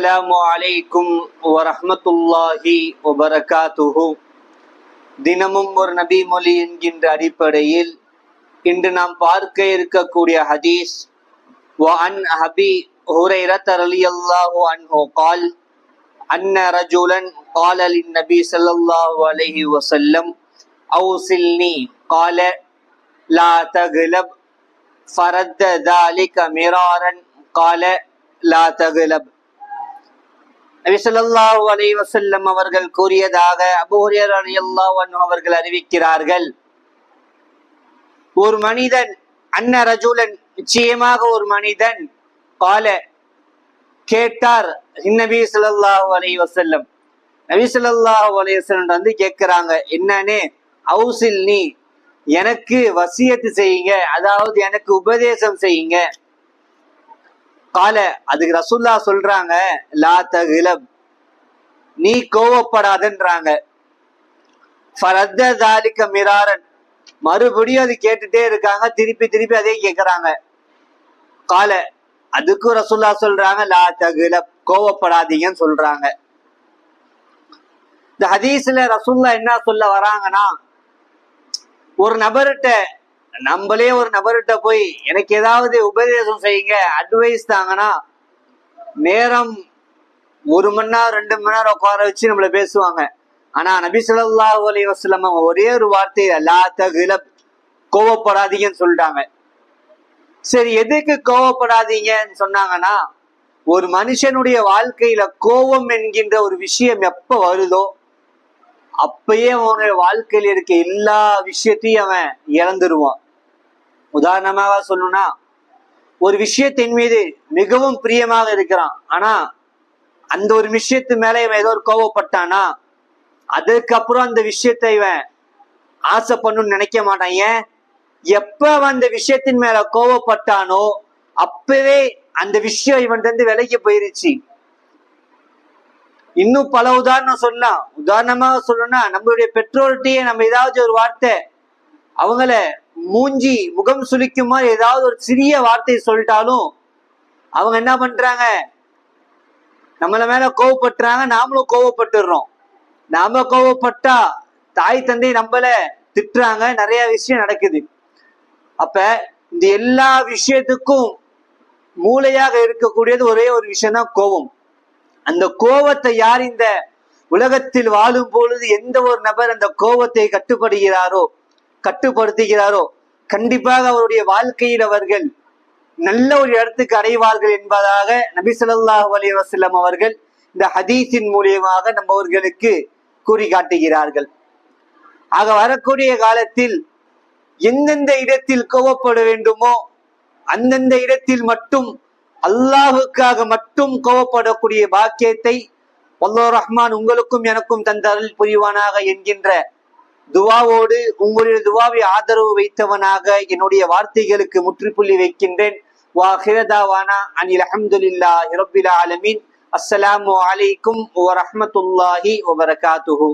السلام عليكم ورحمة الله وبركاته தினமும் ஒரு நபி மொழி என்கின்ற அடிப்படையில் இன்று நாம் பார்க்க இருக்கக்கூடிய ஹதீஸ் وعن أبي هريرة رضي الله عنه قال أن رجلا قال للنبي صلى الله عليه وسلم أوصلني قال لا تغلب فرد ذلك مرارا قال لا تغلب நபி அலை வசல்லம் அவர்கள் கூறியதாக அபூரியர் அலி ரலியல்லாஹு அவர்கள் அறிவிக்கிறார்கள். ஒரு மனிதன் அன்ன ரஜுலன் நிச்சயமாக ஒரு மனிதன் கால கேட்டார் நபி சொல்லாஹு அலை வசல்லம் நபி ஸல்லல்லாஹு அலைஹி வசல்லம் வந்து கேட்கிறாங்க என்னன்னு ஹவுசில் நீ எனக்கு வசியத்து செய்யுங்க அதாவது எனக்கு உபதேசம் செய்யுங்க. கால அதுக்கு ரசுல்லா சொல்றாங்க லா தகிலம் நீ கோவப்படாதன்றாங்க. ஃபரத்தாலிக்க மிராரன். மறுபடியும் அது கேட்டுட்டே இருக்காங்க திருப்பி திருப்பி அதே கேட்குறாங்க கால அதுக்கும் ரசுல்லா சொல்றாங்க லா தகுல கோவப்படாதீங்கன்னு சொல்றாங்க. இந்த ஹதீஸ்ல ரசுல்லா என்ன சொல்ல வராங்கன்னா ஒரு நபர்கிட்ட நம்மளே ஒரு நபர்கிட்ட போய் எனக்கு ஏதாவது உபதேசம் செய்யுங்க அட்வைஸ் தாங்கன்னா நேரம் ஒரு மணி நேரம் ரெண்டு மணி நேரம் உட்கார வச்சு நம்மள பேசுவாங்க. ஆனா நபி சொல்லா அலி வசலம் அவங்க ஒரே ஒரு வார்த்தை எல்லா தகுல கோவப்படாதீங்கன்னு சொல்லிட்டாங்க. சரி எதுக்கு கோவப்படாதீங்கன்னு சொன்னாங்கன்னா ஒரு மனுஷனுடைய வாழ்க்கையில கோபம் என்கின்ற ஒரு விஷயம் எப்ப வருதோ அப்பயே அவனுடைய வாழ்க்கையில் இருக்க எல்லா விஷயத்தையும் அவன் இழந்துருவான். உதாரணமாக சொல்லணும்னா ஒரு விஷயத்தின் மீது மிகவும் பிரியமாக இருக்கிறான். ஆனா அந்த ஒரு விஷயத்து மேல இவன் ஏதோ ஒரு கோவப்பட்டானா அதுக்கப்புறம் அந்த விஷயத்தை இவன் ஆசை பண்ணணும்னு நினைக்க மாட்டான். ஏன்? எப்ப அவன் அந்த விஷயத்தின் மேல கோவப்பட்டானோ அப்பவே அந்த விஷயம் இவன் இருந்து விலகி போயிருச்சு. இன்னும் பல உதாரணம் சொல்லலாம். உதாரணமாக சொல்லணும்னா நம்மளுடைய பெற்றோர்கிட்டயே நம்ம ஏதாவது ஒரு வார்த்தை அவங்கள மூஞ்சி முகம் சுளிக்குமா ஏதாவது ஒரு சிறிய வார்த்தை சொல்லிட்டாலும் அவங்க என்ன பண்றாங்க? நம்மள மேல கோவப்பட்டுறாங்க நாமளும் கோவப்பட்டுடுறோம் நாம கோவப்பட்டா தாய் தந்தை நம்மள திட்டுறாங்க நிறைய விஷயம் நடக்குது. அப்ப இந்த எல்லா விஷயத்துக்கும் மூளையாக இருக்கக்கூடியது ஒரே ஒரு விஷயம் தான் கோபம். அந்த கோபத்தை யார் இந்த உலகத்தில் வாழும் பொழுது எந்த ஒரு நபர் அந்த கோபத்தை கட்டுப்படுகிறாரோ கட்டுப்படுத்துகிறாரோ கண்டிப்பாக அவருடைய வாழ்க்கையில் அவர்கள் நல்ல ஒரு இடத்துக்கு அடைவார்கள் என்பதாக நபி ஸல்லல்லாஹு அலைஹி அவர்கள் இந்த ஹதீஸின் மூலியமாக நம்மவர்களுக்கு கூறி காட்டுகிறார்கள். ஆக வரக்கூடிய காலத்தில் எந்தெந்த இடத்தில் கோவப்பட வேண்டுமோ அந்தந்த இடத்தில் மட்டும் அல்லாஹுக்காக மட்டும் கோவப்படக்கூடிய பாக்கியத்தை வல்லோ ரஹ்மான் உங்களுக்கும் எனக்கும் தந்தரில் புரிவானாக என்கின்ற துவாவோடு உங்களுடைய துவாவை ஆதரவு வைத்தவனாக என்னுடைய வார்த்தைகளுக்கு முற்றுப்புள்ளி வைக்கின்றேன். வாஹிரதாவானா அனில் அஹமதுல்லா இரபில் ஆலமீன். அஸ்ஸலாமு அலைக்கும் வரஹ்மத்துல்லாஹி வபரகாத்துஹு